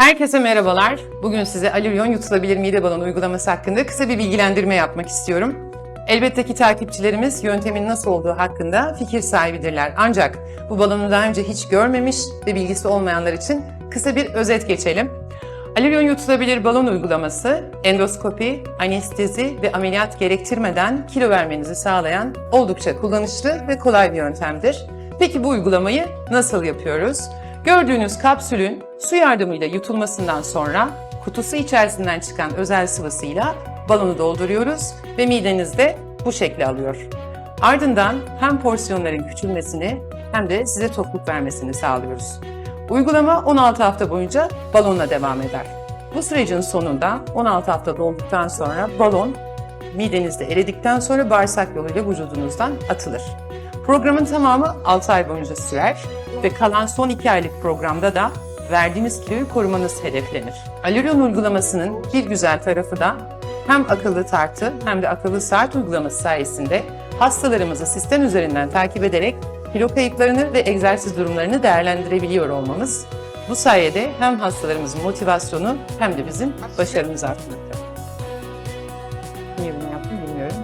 Herkese merhabalar. Bugün size Alirion yutulabilir mide balonu uygulaması hakkında kısa bir bilgilendirme yapmak istiyorum. Elbette ki takipçilerimiz yöntemin nasıl olduğu hakkında fikir sahibidirler. Ancak bu balonu daha önce hiç görmemiş ve bilgisi olmayanlar için kısa bir özet geçelim. Alirion yutulabilir balon uygulaması endoskopi, anestezi ve ameliyat gerektirmeden kilo vermenizi sağlayan oldukça kullanışlı ve kolay bir yöntemdir. Peki bu uygulamayı nasıl yapıyoruz? Gördüğünüz kapsülün su yardımıyla yutulmasından sonra kutusu içerisinden çıkan özel sıvısıyla balonu dolduruyoruz ve midenizde bu şekli alıyor. Ardından hem porsiyonların küçülmesini hem de size tokluk vermesini sağlıyoruz. Uygulama 16 hafta boyunca balonla devam eder. Bu sürecin sonunda 16 hafta dolduktan sonra balon midenizde eridikten sonra bağırsak yoluyla vücudunuzdan atılır. Programın tamamı 6 ay boyunca sürer ve kalan son 2 aylık programda da verdiğiniz kiloyu korumanız hedeflenir. Alurion uygulamasının bir güzel tarafı da hem akıllı tartı hem de akıllı saat uygulaması sayesinde hastalarımızı sistem üzerinden takip ederek kilo kayıplarını ve egzersiz durumlarını değerlendirebiliyor olmamız. Bu sayede hem hastalarımızın motivasyonu hem de bizim başarımız artmakta. Niye bunu yaptım bilmiyorum.